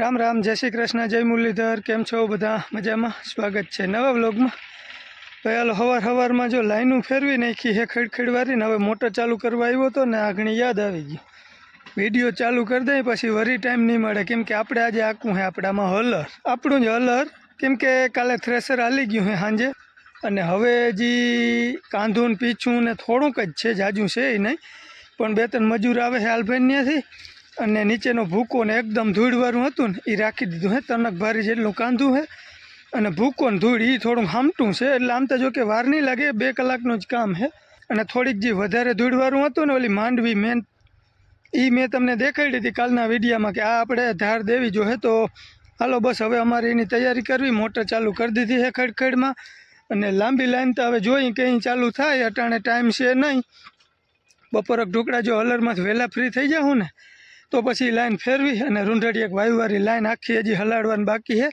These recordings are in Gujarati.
રામ રામ, જય શ્રી કૃષ્ણ, જય મુરલીધર, કેમ છો બધા? મજામાં? સ્વાગત છે નવા વ્લોગમાં. ભાઈ હાલ, હવાર હવારમાં જો લાઈનું ફેરવી નાખી, હે ખેડખેડવારીને હવે મોટર ચાલુ કરવા આવ્યો હતો ને આ ઘણી યાદ આવી ગયું. વીડિયો ચાલુ કરી દઈએ પછી વરી ટાઈમ નહીં મળે. કેમ કે આપણે આજે આખું હે, આપણામાં હલર. આપણું જ હલર, કેમ કે કાલે થ્રેસર હાલી ગયું હે સાંજે. અને હવે હજી કાંધું પીછું ને થોડુંક જ છે, જાજું છે એ નહીં. પણ બે ત્રણ મજૂર આવે છે હાલભાઈન્યાથી અને નીચેનો ભૂકો ને એકદમ ધૂળવાળું હતું ને એ રાખી દીધું, હે, તનક ભારી જેટલું કાંધું, હે. અને ભૂકો ને ધૂળ એ થોડું હામટું છે, એટલે આમ તો જો કે વાર નહીં લાગે, બે કલાકનું જ કામ છે અને થોડીક જે વધારે ધૂળવાળું હતું ને, ઓલી માંડવી મેન એ મેં તમને દેખાડી હતી કાલના વિડીયામાં કે આ આપણે ધાર દેવી જોઈએ તો હાલો બસ, હવે અમારે એની તૈયારી કરવી, મોટર ચાલુ કરી દીધી છે ખડખડમાં. અને લાંબી લાઈન તો હવે જોઈ કે અહીં ચાલુ થાય, અટાણે ટાઈમ છે નહીં. બપોરક ઢોકળા જો હલરમાંથી વહેલા ફ્રી થઈ જાઉં ને તો પછી લાઈન ફેરવી અને રૂંઢડી એક વાયુવારી લાઈન આખી હજી હલાડવાની બાકી છે.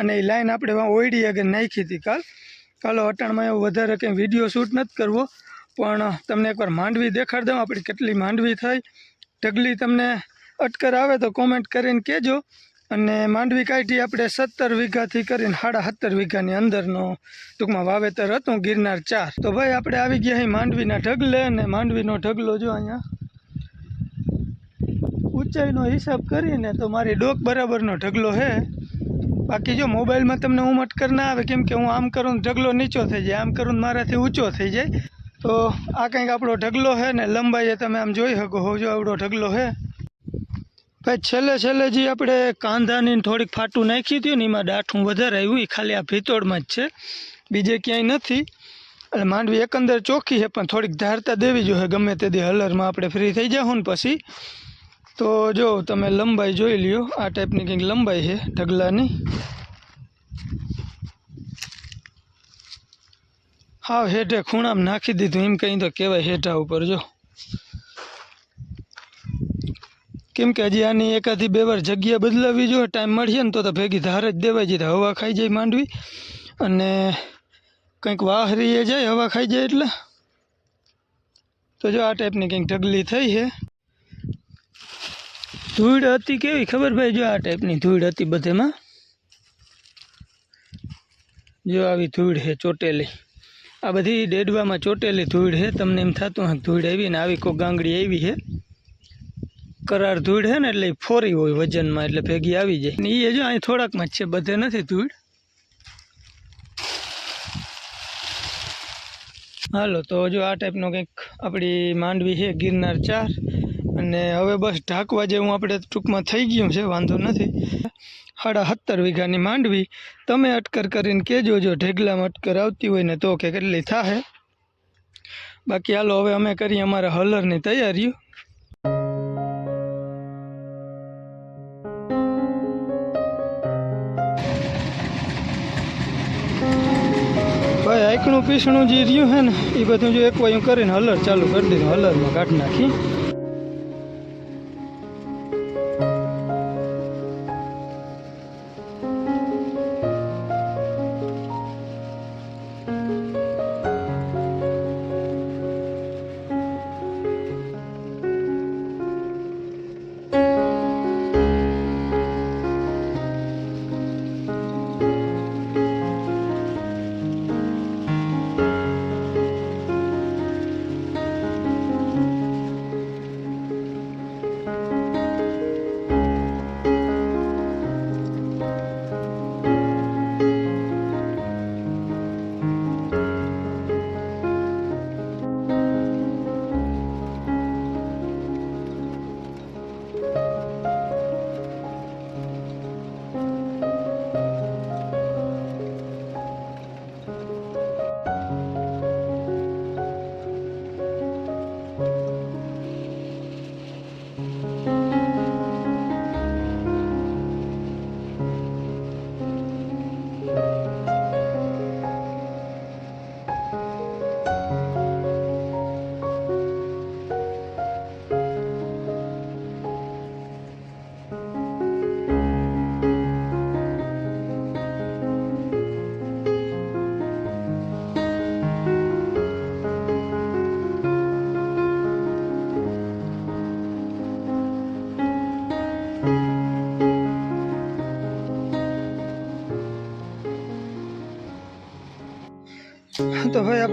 અને એ લાઈન આપણે ઓઈડી આગળ નાખી હતી કાલ. કાલો અટાણમાં એવું વધારે કંઈ વીડિયો શૂટ નથી કરવો. પણ તમને એકવાર માંડવી દેખાડી દઉં, આપણી કેટલી માંડવી થઈ ઢગલી તમને અટકર આવે તો કોમેન્ટ કરીને કહેજો. અને માંડવી કાઢી આપણે સત્તર વીઘાથી કરીને સાડા સત્તર વીઘાની અંદરનો ટૂંકમાં વાવેતર હતું, ગિરનાર ચાર. તો ભાઈ, આપણે આવી ગયા અહીં માંડવીના ઢગલે અને માંડવીનો ઢગલો જો અહીંયા. ઊંચાઈનો હિસાબ કરીને તો મારી ડોક બરાબરનો ઢગલો છે બાકી જો મોબાઈલમાં તમને હું મટકર ના આવે, કેમ કે હું આમ કરું ને ઢગલો નીચો થઈ જાય, આમ કરું ને મારાથી ઊંચો થઈ જાય. તો આ કંઈક આપણો ઢગલો છે ને, લંબાઈએ તમે આમ જોઈ શકો હો, જો આવડો ઢગલો છે ભાઈ, છેલ્લે છેલ્લે જે આપણે કાંધાની ને થોડીક ફાટું નાખી હતી ને, એમાં ડાઠું વધારે આવ્યું, એ ખાલી આ ભીતોડમાં જ છે. બીજે ક્યાંય નથી. એટલે માંડવી એકંદર ચોખ્ખી છે પણ થોડીક ધારતા દેવી જોઈએ ગમે તે દી હલરમાં આપણે ફ્રી થઈ જાઉં ને પછી. તો જો, તમે લંબાઈ જોઈ લ્યો. આ ટાઈપની કંઈક લંબાઈ છે, ઢગલાની. હા હેઠે ખૂણામાં નાખી દીધું, એમ કંઈ તો કહેવાય હેઠા ઉપર, જો. કેમ કે હજી આની એકાથી બે વાર જગ્યા બદલાવી જોઈએ ટાઈમ મળશે ને તો તો ભેગી ધાર જ દેવાઈ જાય હવા ખાઈ જાય માંડવી. અને કંઈક વાહરીએ જાય, હવા ખાઈ જાય એટલે. તો જો આ ટાઈપની કંઈક ઢગલી થઈ છે. ધૂળ હતી કેવી ખબર ભાઈ? જો આ ટાઈપની ધૂળ હતી બધેમાં. જો આવી ધૂળ છે ચોટેલી. આ બધી ડેડવામાં ચોટેલી ધૂળ છે. તમને એમ થતું હોય ધૂળ આવી ને આવી કોઈ ગાંગડી આવી છે. કરાર ધૂળ છે ને એટલે ઈ ફોરી હોય વજનમાં એટલે ભેગી આવી જાય. ને એ જો અહીં થોડાકમાં જ છે, બધે નથી ધૂળ. હાલો, તો જો આ ટાઈપનો કંઈક આપણી માંડવી છે, ગિરનાર ચાર. અને હવે બસ ઢાંકવા જેવું આપણે ટૂંકમાં થઈ ગયું છે, વાંધો નથી. સાડા સત્તર વીઘાની માંડવી તમે અટકર કરીને કહેજો, જો ઢેગલામાં અટકર આવતી હોય ને તો કે કેટલી થાય બાકી હાલો, હવે અમે કરીએ અમારા હલરની તૈયારીઓ. ભાઈ આઈકણું પીસણું જે રહ્યું છે ને, એ બધું જો એક વાયું કરીને હલર ચાલુ કરી દીધું હલરમાં કાઢી નાખી.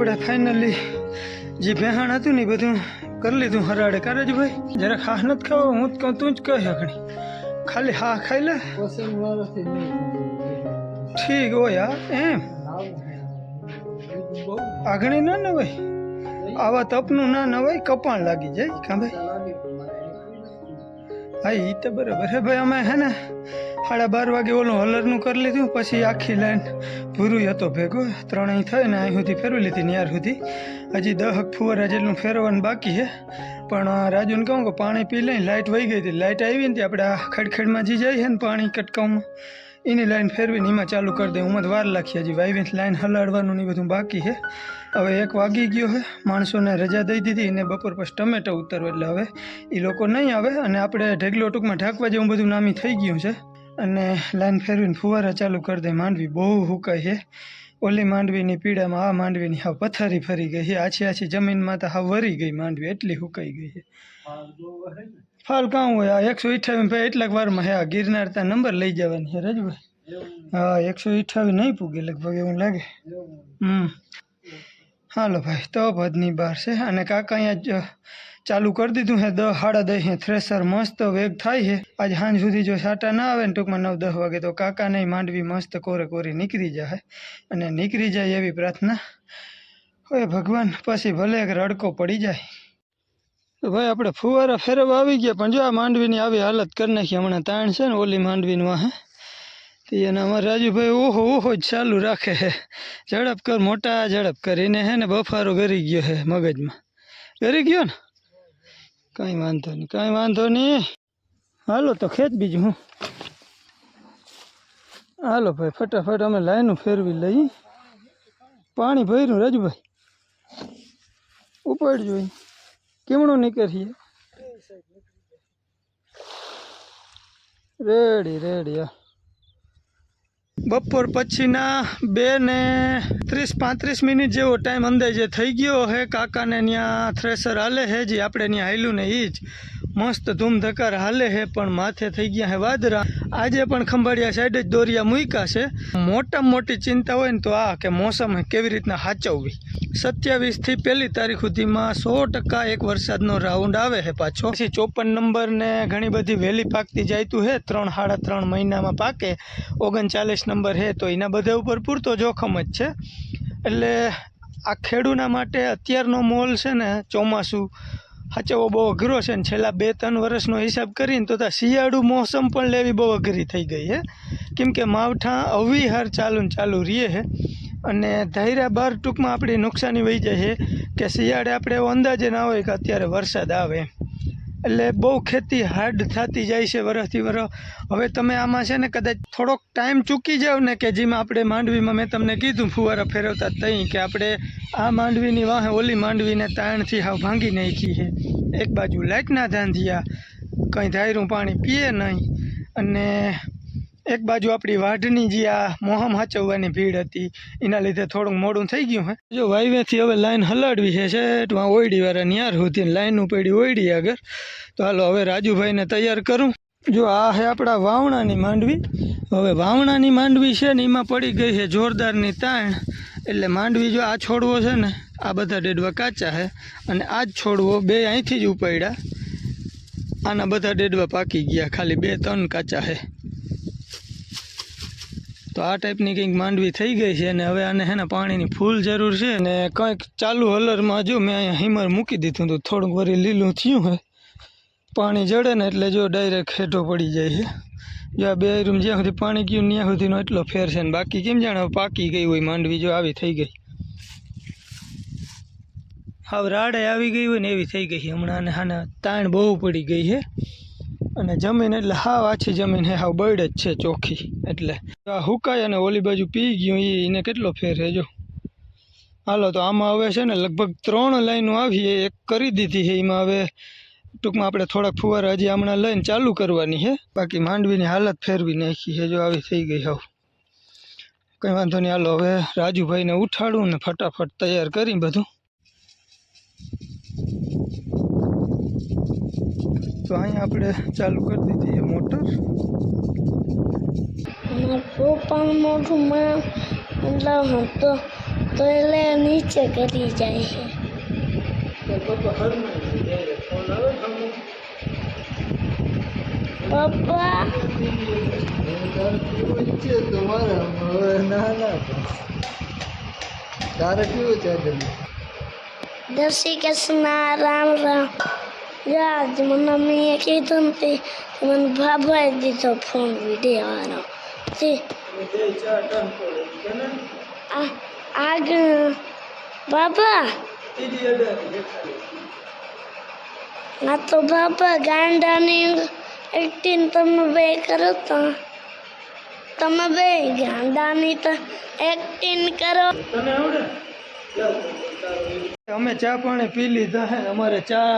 આપણે ફાઇનલી જે ભેહાણ હતું ને એ બધું કરી લીધું હરાડે. કરે જ ભાઈ? જરાક હા નથી ખાવો, હું જ કહું, તું જ કહે ઘણી ખાલી હા ખાઈ લે. ઠીક હોય, હા, એમ. આગણી ના નવાય આવા તપનું ના નવાય કપાણ લાગી જાય. કા ભાઈ? હા એ તો બરાબર હે ભાઈ, અમે હે ને સાડા બાર વાગે ઓલું હલરનું કરી લીધું, પછી આખી લાઈન ભૂરું હતો ભેગો, ત્રણેય થઈ ને અહીં સુધી ફેરવી લીધી, ન્યાર સુધી. હજી દહક ફુવારા જેટલું ફેરવવાનું બાકી છે. પણ રાજુને કહું કે પાણી પી લઈ લાઇટ વહી ગઈ હતી. લાઇટ આવી ને આપણે આ ખડખેડમાં જે જાય છે ને પાણી કટકાવમાં, એની લાઈન ફેરવીને એમાં ચાલુ કરી દે. ઉમદ વાર લાખી હજી વાઈવીને લાઈન હલાડવાનું ને બધું બાકી છે. હવે એક વાગી ગયો છે. માણસોને રજા દઈ દીધી અને બપોર પછી ટમેટો ઉતરવો, એટલે હવે એ લોકો નહીં આવે. અને આપણે ઢેગલો ટૂંકમાં ઢાંકવા જેવું બધું નામી થઈ ગયું છે. અને લાઈન ફેરવીને ફુવારા ચાલુ કરી દે માંડવી. બહુ હુકાય છે ઓલી માંડવીની પીડામાં, આ માંડવીની હાવ પથારી ફરી ગઈ છે આછી આછી જમીનમાં તો હાવ વરી ગઈ માંડવી, એટલી હુકાઈ ગઈ છે ફાલ કાં હોય? આ એકસો અઠ્ઠાવીસ ભાઈ, એટલાક વારમાં હે. આ ગિરનાર ત્યાં નંબર લઈ જવાની છે રજભાઈ હા, એકસો અઠ્યાવીસ નહીં પૂગે લગભગ, એવું લાગે. હમ. હાલો ભાઈ, તો ભદની બહાર છે. અને કાકા અહીંયા ચાલુ કરી દીધું છે દસ સાડા દસ થ્રેસર મસ્ત વેગ થાય છે આજ સાંજ સુધી જો સાટા ના આવે ને ટૂંકમાં નવ દસ વાગે તો કાકા નહીં માંડવી મસ્ત કોરે કોરી નીકળી જાય અને નીકળી જાય એવી પ્રાર્થના. હોય ભગવાન પછી ભલે એક રડકો પડી જાય. તો ભાઈ આપણે ફુવારા ફેરવવા આવી ગયા, પણ જો આ માંડવીની આવી હાલત કરી નાખી, હમણાં તાણ છે ને ઓલી માંડવીનું વાહે તો એને અમારા રાજુભાઈ ઓહો ઓહો જ ચાલુ રાખે છે ઝડપ કર, મોટા ઝડપ કરીને હે ને બફારો ગરી ગયો છે મગજમાં. ગરી ગયો ને? કાંઈ વાંધો નહીં, કાંઈ વાંધો નહીં. હાલો તો ખેંચ બીજું હું. હાલો ભાઈ, ફટાફટ અમે લાઈનું ફેરવી લઈ. પાણી ભર્યું રાજુભાઈ. ઉપાડજો. કેમણું નીકળીએ રેડી રેડી, હા. બપોર પછીના બે ને ત્રીસ પાંત્રીસ મિનિટ જેવો ટાઈમ અંદાજે થઈ ગયો હે. કાકાને ત્યાં થ્રેસર હાલે હે જે. આપણે ત્યાં હાલ્યું ને એ જ. મસ્ત ધૂમધકાર હાલે હે, પણ માથે થઈ ગયા હે વાદરા. આજે પણ ખંભાળિયા સાઈડ જ દોરિયા મૂક્યા છે. મોટામાં મોટી ચિંતા હોય ને તો આ કે મોસમ કેવી રીતના સાચવવી સત્યાવીસથી પહેલી તારીખ સુધીમાં સો ટકા એક વરસાદનો રાઉન્ડ આવે છે પાછો. પછી ચોપન નંબર ને ઘણી બધી વહેલી પાકતી જાયતું હે. ત્રણ, સાડા ત્રણ મહિનામાં પાકે. ઓગણચાલીસ નંબર હે, તો એના બધા ઉપર પૂરતો જોખમ જ છે. એટલે આ ખેડૂના માટે અત્યારનો મોલ છે ને, ચોમાસું સાચવો બહુ અઘરો છે ને, છેલ્લા બે, ત્રણ વર્ષનો હિસાબ કરીને તો શિયાળુ મોસમ પણ લેવી બહુ અઘરી થઈ ગઈ છે કેમ કે માવઠા અવિહાર ચાલુ ને ચાલુ રહીએ છે અને ધાર્યા બાર ટૂંકમાં આપણી નુકસાની વહી જાય છે કે શિયાળે આપણે એવો અંદાજે ના હોય કે અત્યારે વરસાદ આવે. એટલે બહુ ખેતી હાર્ડ થતી જાય છે વરસથી વરસ. હવે તમે આમાં છે ને કદાચ થોડોક ટાઈમ ચૂકી જાવ ને કે જેમાં આપણે માંડવીમાં મેં તમને કીધું, ફુવારા ફેરવતા તઈ કે આપણે આ માંડવીની વાહે ઓલી માંડવીને તાણથી હાવ ભાંગી નાખી છે. એક બાજુ લાઇટના ધાંધિયા કંઈ ધાયરું પાણી પીએ નહીં. અને એક બાજુ આપણી વાઢની જે આ મોહમ હાચવવાની ભીડ હતી, એના લીધે થોડુંક મોડું થઈ ગયું હે. જો વાઈવેથી હવે લાઈન હલાડવી છે શેઠમાં ઓયડી વાળા ન્યાર સુધી લાઈન ઉપડી ઓયડી આગળ. તો હાલો હવે રાજુભાઈને તૈયાર કરું. જો આ છે આપણા વાવણાની માંડવી. હવે વાવણાની માંડવી છે ને એમાં પડી ગઈ છે જોરદારની તાણ. એટલે માંડવી જો આ છોડવો છે ને, આ બધા ડેડવા કાચા છે અને આ જ છોડવો બે અહીંથી જ ઉપાડ્યા. આના બધા ડેડવા પાકી ગયા, ખાલી બે ત્રણ કાચા છે તો આ ટાઈપની કંઈક માંડવી થઈ ગઈ છે અને હવે આને હે ને પાણીની ફૂલ જરૂર છે અને કંઈક ચાલુ હલરમાં જો મેં અહીંયા હિમર મૂકી દીધું તો થોડુંક વરી લીલું થયું હોય પાણી જડે ને એટલે જો ડાયરેક્ટ હેઠો પડી જાય છે. જો આ બે રૂમ જ્યાં સુધી પાણી ગયું ત્યાં સુધીનો એટલો ફેર છે ને બાકી કેમ જાણે પાકી ગઈ હોય માંડવી જો આવી થઈ ગઈ. હવે રાડે આવી ગઈ હોય ને એવી થઈ ગઈ હમણાં અને હાને તાણ બહુ પડી ગઈ છે. અને જમીન એટલે હાવ આછી જમીન હે, હાવ બળ જ છે ચોખ્ખી એટલે. આ હુકાય અને ઓલી બાજુ પી ગયું એ એને કેટલો ફેર છે જો. હાલો, તો આમાં હવે છે ને લગભગ ત્રણ લાઈનો આવી એક કરી દીધી છે એમાં હવે. ટૂંકમાં આપણે થોડાક ફુવારા હજી હમણાં લઈને ચાલુ કરવાની છે બાકી માંડવીની હાલત ફેરવી નાખી છે જો આવી થઈ ગઈ હાવ. કંઈ વાંધો નહીં, હાલો, હવે રાજુભાઈને ઉઠાડું ને ફટાફટ તૈયાર કરી બધું. તો અહીંયા આપણે ચાલુ કરી દીધી છે મોટર. પણ મોટું મતલબ એટલે તો એટલે નીચે કરી જાય છે. પપ્પા? તારે કેવું છે જલ્દી જય શ્રી કૃષ્ણ રામ રામ. રાજ મને મમ્મીએ કીધું તે મને ભાભાએ દીધો ફોન વીડિયો વાળો તે આ આગળ બાબા. આ તો બાબા ગાંડાની એક્ટિંગ તમે બે કરો તો. તમે બે ગાંડાની તો એક્ટિંગ કરો. અમે ચા પાણી પી લીધા હે, અમારે ચા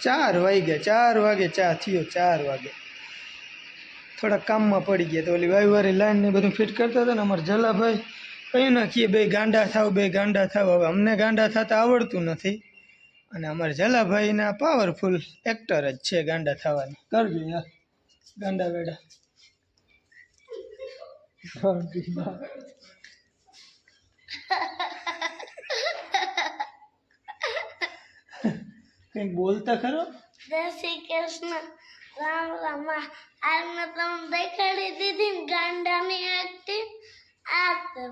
ચાર વાગ્યા ચાર વાગે ચા થયો ચાર વાગે. થોડા કામમાં પડી ગયા તો ઓલી વાયુવારી લાઈન ને બધું ફિટ કરતા હતા ને અમારે જલાભાઈ કઈ નાખીએ બે ગાંડા થાવ બે ગાંડા થાવ. હવે અમને ગાંડા થતા આવડતું નથી. અને અમારે જલાભાઈના પાવરફુલ એક્ટર જ છે ગાંડા થવાની. કરજો યાર ગાંડા વેડા કંઈક બોલતા ખરો? જય શ્રી કૃષ્ણ. રામ રામ. આજ મેં તમને દેખાડી દીધી ને ગાંડાની એક્ટિંગ આ તો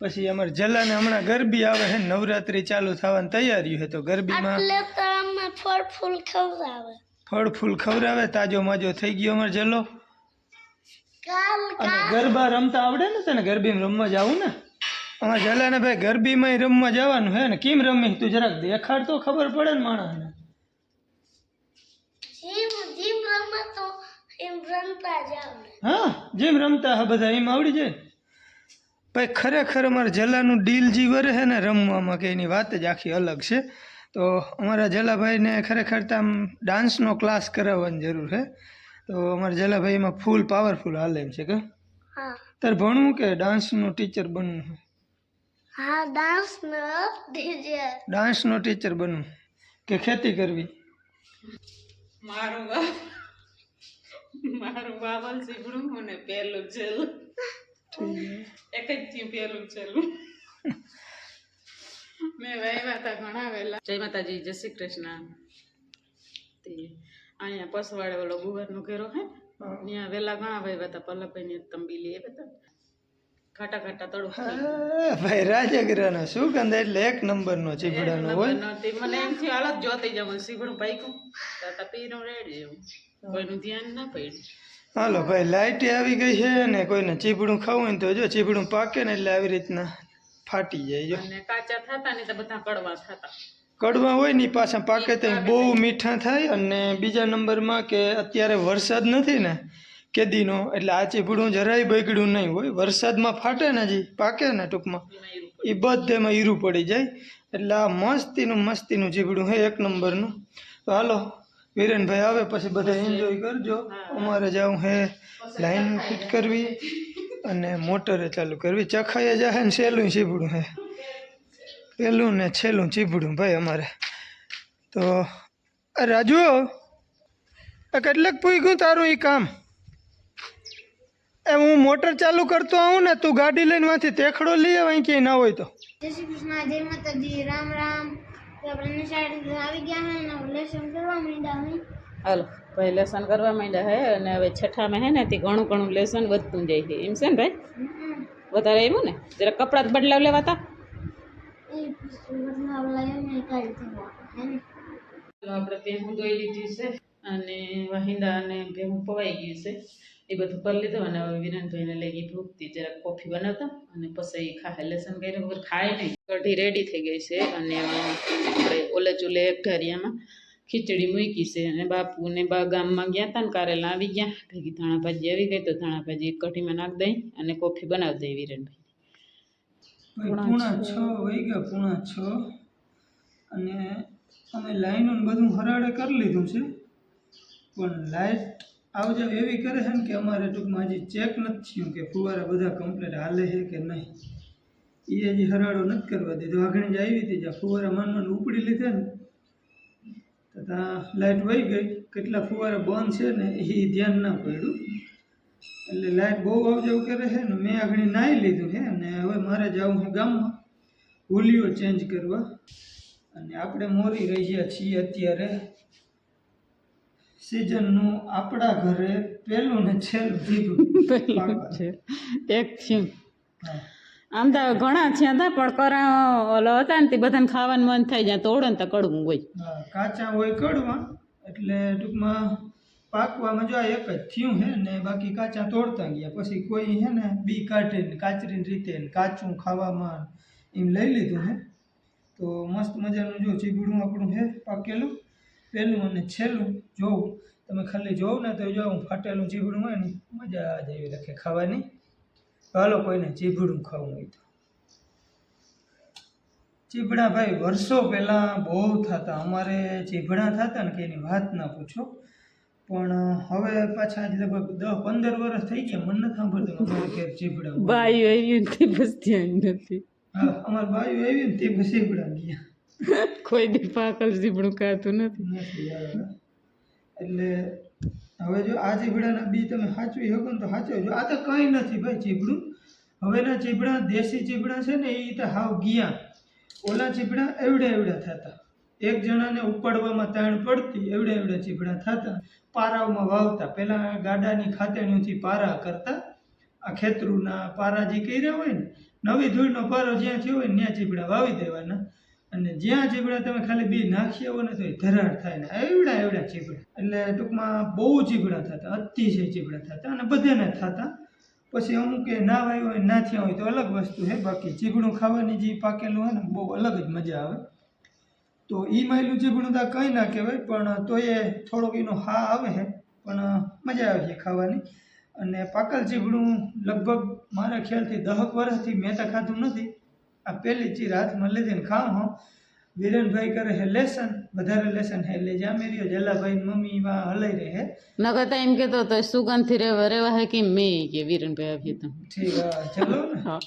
પછી અમારે જલાને હમણાં ગરબી આવે છે નવરાત્રી ચાલુ થવાની તૈયારી છે તો ગરબીમાં એટલે તો અમે ફળ ફૂલ ખવડાવે. ફળ ફૂલ ખવડાવે તાજો માજો થઈ ગયો અમારે જલો. કાલ અને ગરબા રમતા આવડે ને તને? ગરબીમાં રમવા જાવું ને? અમારે જલાને ભાઈ ગરબીમાં રમવા જવાનું હે ને કેમ રમી તું? જરાક દેખાડ તો ખબર પડે ને માણસને. હા જેમ રમતા હા બધા એમ આવડી જાય. ભાઈ ખરેખર અમારા જલાનું ડીલ જે વરે છે ને રમવામાં કે એની વાત જ આખી અલગ છે. તો અમારા જલાભાઈને ખરેખર તો આમ ડાન્સનો ક્લાસ કરાવવાની જરૂર છે તો અમારા જલાભાઈ એમાં ફૂલ પાવરફુલ હાલે એમ છે કે? તારે ભણવું કે ડાન્સનું ટીચર બનવું? હા ડાન્સ નો ડીજે ડાન્સનો ટીચર બનવું. કે ખેતી કરવી. મારું બાપ મારું બાબલ સીવડું અને પહેલું છેલ્લું. એક જ થયું પહેલું છેલ્લું. મેં વાવ્યા હતા ઘણા વહેલા. જય માતાજી જય શ્રી કૃષ્ણ. તે અહીંયા પસવાડે ઓલો ગુવારનો ઘેરો હે ત્યાં વહેલા ઘણા વાવ્યા હતા પલ્લભાઈ તંબીલી એ બધા ખાટા ખાટા તળું હા, ભાઈ રાજગરાનો સુગંધ એટલે એક નંબરનો ચીભડાનો હોય. મને એમ થયું હાલત જોતી જવું સીવડું પાઈકું તાતા પીરું રેડી એવું કોઈનું ધ્યાન ના પડ્યું હાલો ભાઈ લાઇટ આવી ગઈ છે ને કોઈને ચીભડું ખાવું હોય તો જો ચીભડું પાકે ને એટલે આવી રીતના ફાટી જાય જો. અને કાચા થતા ને તો બધા કડવા થતા. કડવા હોયની પાછા પાકે તો બહુ મીઠા થાય અને બીજા નંબરમાં કે અત્યારે વરસાદ નથી ને કેદીનો એટલે આ ચીભડું જરાય બગડ્યું નહીં હોય. વરસાદમાં ફાટે ને જી પાકે ને ટૂંકમાં. એ બધેમાં ઈરું પડી જાય. એટલે આ મસ્તીનું મસ્તીનું ચીભડું હે એક નંબરનું. તો હાલો વિરેનભાઈ આવે પછી બધા એન્જોય કરજો. અમારે જવું હે લાઈન ફિટ કરવી અને મોટરે ચાલુ કરવી. ચખાઈએ જાય ને સહેલું ચીભડું હે. પહેલું ને છેલ્લું ચીભડું ભાઈ અમારે. તો રાજુ આ કેટલાક પૂગ્યું તારું એ કામ? એ હું મોટર ચાલુ કરતો આવું ને તું ગાડી લઈને માંથી તેખડો લઈ આવે ક્યાંય ના હોય તો. જય શ્રી કૃષ્ણ જય માતાજી રામ રામ. આપણે નિશાળ આવી ગયા હે ને લેસન કરવા માંડ્યા હે. હાલો ભાઈ લેસન કરવા માંડ્યા હે અને હવે છઠ્ઠામાં હે ને તે ઘણું ઘણું લેસન વધતું જાય છે. એમ છે ને ભાઈ? વધારે આવ્યું ને? જરા કપડાં જ બદલાવ લેવાતા આપણે ભેહું ધોઈ લીધી છે અને વાહિંદા અને ભેહું પવાઈ ગયું છે. એ બધું કરી લીધું અને હવે વિરેનભાઈને લઈ ગઈ ભૂખતી જરાક કોફી બનાવતા અને પછી ખાય લસણ કર્યા. વગર ખાય નહીં. કઢી રેડી થઈ ગઈ છે અને આપણે ઓલે ચૂલે એક ઢારિયામાં ખીચડી મૂકી છે અને બાપુ ને બા ગામમાં ગયા હતા ને કારેલા આવી ગયા. ભેગી ધાણા ભાજી આવી ગઈ તો ધાણા ભાજી કઢીમાં નાખ દઈ અને કોફી બનાવી દઈ વિરેનભાઈ પૂણા છ વહી ગયા, પૂણા છ. અને અમે લાઈનો બધું હરાડે કરી લીધું છે. પણ લાઇટ આવજાવ એવી કરે છે ને કે અમારે ટૂંકમાં હજી ચેક નથી થયું કે ફુવારા બધા કમ્પ્લીટ હાલે છે કે નહીં. એ હજી હરાડો નથી કરવા દીધો. આગળ જ આવી હતી જ્યાં ફુવારા માનવાનું ઉપડી લીધા ને, તો ત્યાં લાઇટ વહી ગઈ. કેટલા ફુવારા બંધ છે ને એ ધ્યાન ના પડ્યું. એટલે લાઇટ બહુ આવજાવ કરે છે ને, મેં આગળ નાહી લીધું છે અને હવે મારે જવું છે ગામમાં. હોલીઓ ચેન્જ કરવા. અને આપણે મોરી રહી ગયા છીએ અત્યારે. સિઝનનું આપણા ઘરે પહેલું ને છેલ્લું જીભું છે એક થયું. આમ તો ઘણા છે હતા પણ કરા ઓલો હતા ને તે બધાને ખાવાનું મન થાય જ્યાં તોડે ને તો કડવું હોય. હા, કાચા હોય કડવા એટલે ટૂંકમાં પાકવામાં જો આ એક જ થયું હે ને બાકી કાચા તોડતા ગયા. પછી કોઈ છે ને બી કાઢીને કાચરીની રીતે ને કાચું ખાવામાં એમ લઈ લીધું હે. તો મસ્ત મજાનું જો ચીબડું આપણું હે પાકેલું. પહેલું અને છેલ્લું જોવું. તમે ખાલી જોવું ને તો જો હું ફાટેલું જીભડું હોય ને મજા જ આવી રાખે ખાવાની. હાલો કોઈને જીભડું ખાવું હોય તો. ચીભડા ભાઈ વર્ષો પહેલાં બહુ થતા. અમારે ચીભડા થતા ને કે એની વાત ના પૂછો. પણ હવે પાછા લગભગ દસ પંદર વર્ષ થઈ ગયા. મને નથી સાંભળતું અમારે ચીભડા. બાયું આવી ને તે બસ ધ્યાન નથી. હા અમારી બાયું આવી ને તે પછી ચીભડા ગયા. કોઈ દી પાકલ જીબણું ખાતું નથી. એટલે હવે જો આ ચીભડાના બી તમે સાચવી શકો ને તો સાચવજો. આ તો કંઈ નથી ભાઈ ચીભડું હવેના ચીભડા દેશી ચીભડા છે ને એ તો હાવ ગયા. ઓલા ચીભડા એવડા એવડા થતા. એક જણાને ઉપાડવામાં તાણ પડતી, એવડા એવડા ચીભડા થતા. પારાઓમાં વાવતા. પહેલાં ગાડાની ખાતેણીઓથી પારા કરતા. આ ખેતરુના પારા જે કર્યા હોય ને, નવી ધૂળનો પારો જ્યાં થયો હોય ત્યાં ચીભડા વાવી દેવાના. અને જ્યાં ચીપડા તમે ખાલી બી નાખી આવો ને તો એ ધરાડ થાય ને એવડા એવડા ચીપડા. એટલે ટૂંકમાં બહુ ચીબડા થતા, અતિશય ચીબડા થતા અને બધાને થતા. પછી અમુક એ ના વાયું હોય, ના થયા હોય તો અલગ વસ્તુ છે બાકી ચીબડું ખાવાની જે પાકેલું હોય ને બહુ અલગ જ મજા આવે. તો એ માયલું ચીબડું તો કંઈ ના કહેવાય, પણ તો એ થોડોક એનો હા આવે છે પણ મજા આવે છે ખાવાની. અને પાકલ ચીબડું લગભગ મારા ખ્યાલથી દહક વર્ષથી મેં તો ખાધું નથી આ પહેલી ચીર હાથમાં લીધી ને ખાઉં હું. વિરેનભાઈ કરે છે લેસન વધારે લેસન લે એટલે જામેરીઓ જલાભાઈ મમ્મી વા હલાઈ રહે નકર તો એમ કેતો તો સુગંધથી રેવા રેવા હે કે મેં? કે વિરનભાઈ આવ્યું તો. ઠીક હા ચલો ને.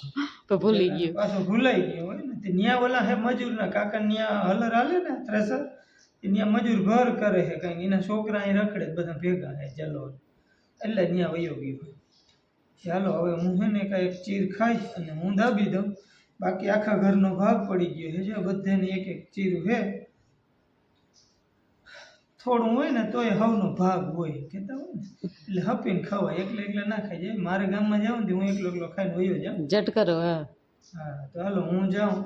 તો ભૂલી ગયો. પાછો ભૂલાઈ ગયો હોય ને. તે ન્યા ઓલા હે મજૂરના. કાકા ન્યા હલર હાલે ને ત્રેસર ન્યા મજૂર ઘર કરે છે કઈ એના છોકરા અહીં રખડે બધા ભેગા હે ચલો એટલે ન્યા વયો ગયો. ચાલો હવે હું હે ને કાંઈક ચીર ખાઈ અને હું દાબી દઉં. બાકી આખા ઘરનો ભાગ પડી ગયો છે. જો બધાને એક એક ચીરું છે થોડું હોય ને તોય હવનો ભાગ હોય. કહેતા હોય ને એટલે હપીને ખવાય. એકલા એકલા ના ખાઈ જાય મારે ગામમાં જાઉં ને હું એકલો એકલો ખાઈને વયો જાઉં. જટ કરો હા. હા તો હાલો હું જાઉં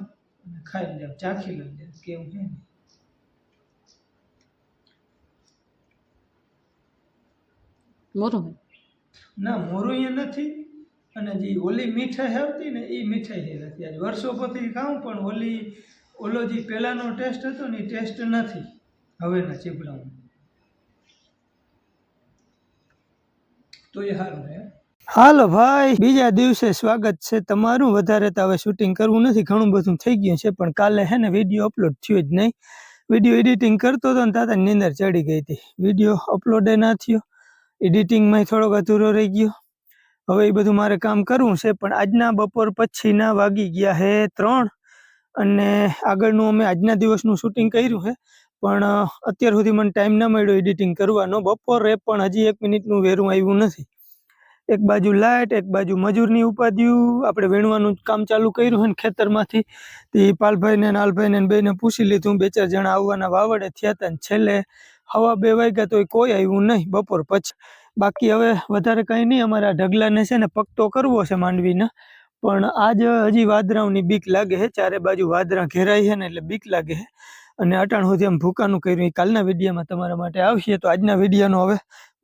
અને ખાઈ જાઉં. ચાખી લઉં જાઉં કેવું છે ને. મોરું ના મોરું અહીંયા નથી. અને જે ઓલી મીઠાઈ આવતી ને એ મીઠાઈ નથી આજ વર્ષો પછી ખાઉં, પણ ઓલી, ઓલો જે પહેલાંનો ટેસ્ટ હતો ને એ ટેસ્ટ નથી. હવેના ચીપડામાં. તો એ સારું છે. હાલો ભાઈ, બીજા દિવસે સ્વાગત છે તમારું. વધારે તો હવે શૂટિંગ કરવું નથી, ઘણું બધું થઈ ગયું છે, પણ કાલે હે ને વીડિયો અપલોડ થયો જ નહીં. વીડિયો એડિટિંગ કરતો હતો ને તાતા નીંદર ચડી ગઈ હતી. વીડિયો અપલોડ ના થયો. એડિટિંગમાં થોડોક અધૂરો રહી ગયો. હવે એ બધું મારે કામ કરવું છે, પણ આજના બપોર પછીના વાગી ગયા હે ત્રણ અને આગળનું અમે આજના દિવસનું શૂટિંગ કર્યું છે, પણ અત્યાર સુધી મને ટાઈમ ના મળ્યો એડિટિંગ કરવાનો. બપોરે પણ હજી એક મિનિટનું વેરું આવ્યું નથી. એક બાજુ લાઇટ, એક બાજુ મજૂરની ઉપાધિયું આપણે વીણવાનું કામ ચાલુ કર્યું છે ને ખેતરમાંથી, તે પાલભાઈને નાલભાઈને ને બેને પૂછી લીધું, બે ચાર જણા આવવાના વાવડે થયા હતા ને છેલ્લે હવા બે વાગ્યા તો કોઈ આવ્યું નહીં બપોર પછી બાકી હવે વધારે કંઈ નહીં, અમારા ઢગલાને છે ને પકતો કરવો છે માંડવીને. પણ આજ હજી વાદરાઓની બીક લાગે છે, ચારે બાજુ વાદરા ઘેરાય છે ને એટલે બીક લાગે છે. અને અટાણ સુધી આમ ભૂકાનું કર્યું, એ કાલના વિડીયોમાં તમારા માટે આવશે, તો આજના વિડીયાનો હવે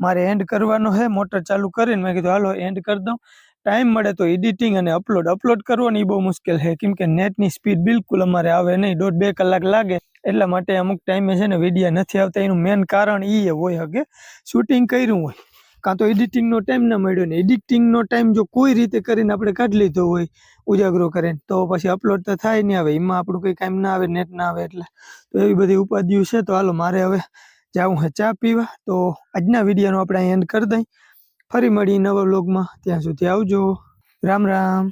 મારે એન્ડ કરવાનો છે. મોટર ચાલુ કરીને મેં કીધું, હાલો એન્ડ કરી દઉં. ટાઈમ મળે તો એડિટિંગ અને અપલોડ અપલોડ કરવાની બહુ મુશ્કેલ છે. કેમ કે નેટની સ્પીડ બિલકુલ અમારે આવે નહીં, દોઢ બે કલાક લાગે. એટલા માટે અમુક ટાઈમે છે ને વિડીયા નથી આવતા. એનું મેન કારણ એ હોય હકે શૂટિંગ કર્યું હોય. કાં તો એડિટિંગનો ટાઈમ ના મળ્યો ને એડિટિંગનો ટાઈમ જો કોઈ રીતે કરીને આપણે કાઢી લીધો હોય, ઉજાગરો કરીને તો પછી અપલોડ તો થાય નહીં આવે એમાં આપણું કંઈ કામ ના આવે નેટ ના આવે એટલે. તો એવી બધી ઉપાધિઓ છે, તો હાલો મારે હવે જાવું છે ચા પીવા, તો આજના વિડીયોનો આપણે અહીં એન્ડ કરી દઈ. ફરી મળી નવા બ્લોગમાં ત્યાં સુધી આવજો. રામ રામ.